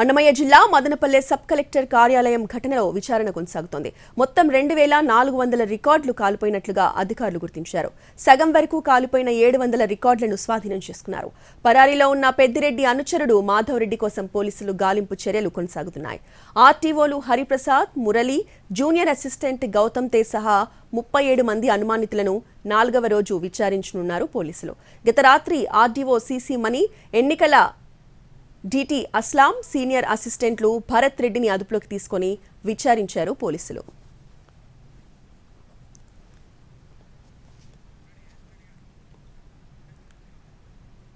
అన్నమయ్య జిల్లా Madanapalle sub collector కార్యాలయం ఘటనలో విచారణ కొనసాగుతోంది. మొత్తం రెండు వేల నాలుగు వందల రికార్డులు కాలిపోయినట్లుగా అధికారులు గుర్తించారు. సగం వరకు కాలిపోయిన ఏడు వందల రికార్డులను స్వాధీనం చేసుకున్నారు. పరారీలో ఉన్న పెద్దిరెడ్డి అనుచరుడు మాధవరెడ్డి కోసం పోలీసులు గాలింపు చర్యలు కొనసాగుతున్నాయి. ఆర్టీఓలు హరిప్రసాద్ మురళి జూనియర్ అసిస్టెంట్ గౌతమ్ తే సహా ముప్పై ఏడు మంది అనుమానితులను నాలుగవ రోజు విచారించనున్నారు పోలీసులు. గత రాత్రి ఆర్డీఓ సీసీ మణి ఎన్నికల డిటి అస్లాం సీనియర్ అసిస్టెంట్లు భరత్ రెడ్డిని అదుపులోకి తీసుకొని విచారించారు పోలీసులు.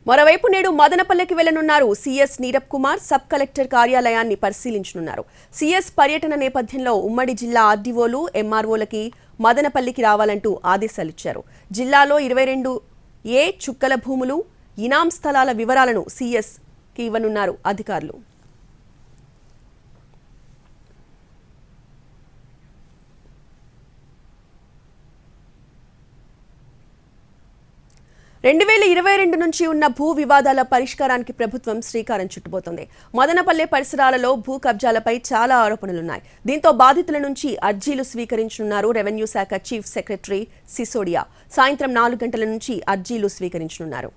మరోవైపు నేడు మదనపల్లెకి వెళ్ళనున్నారు CS Neerab Kumar sub collector కార్యాలయాన్ని పరిశీలించనున్నారు. సీఎస్ పర్యటన నేపథ్యంలో ఉమ్మడి జిల్లా ఆర్డీఓలు ఎంఆర్ఓలకి మదనపల్లికి రావాలంటూ ఆదేశాలిచ్చారు జిల్లాలో ఇరవై రెండు ఏ చుక్కల భూములు ఇనాం స్థలాల వివరాలను సీఎస్ కి ఇవ్వనున్నారు అధికారులు. రెండు వేల ఇరవై రెండు నుంచి ఉన్న భూ వివాదాల పరిష్కారానికి ప్రభుత్వం శ్రీకారం చుట్టుబోతోంది. మదనపల్లె పరిసరాలలో భూ కబ్జాలపై చాలా ఆరోపణలున్నాయి. దీంతో బాధితుల నుంచి అర్జీలు స్వీకరించనున్నారు రెవెన్యూ శాఖ చీఫ్ సెక్రటరీ సిసోడియా. సాయంత్రం నాలుగు గంటల నుంచి అర్జీలు స్వీకరించనున్నారు.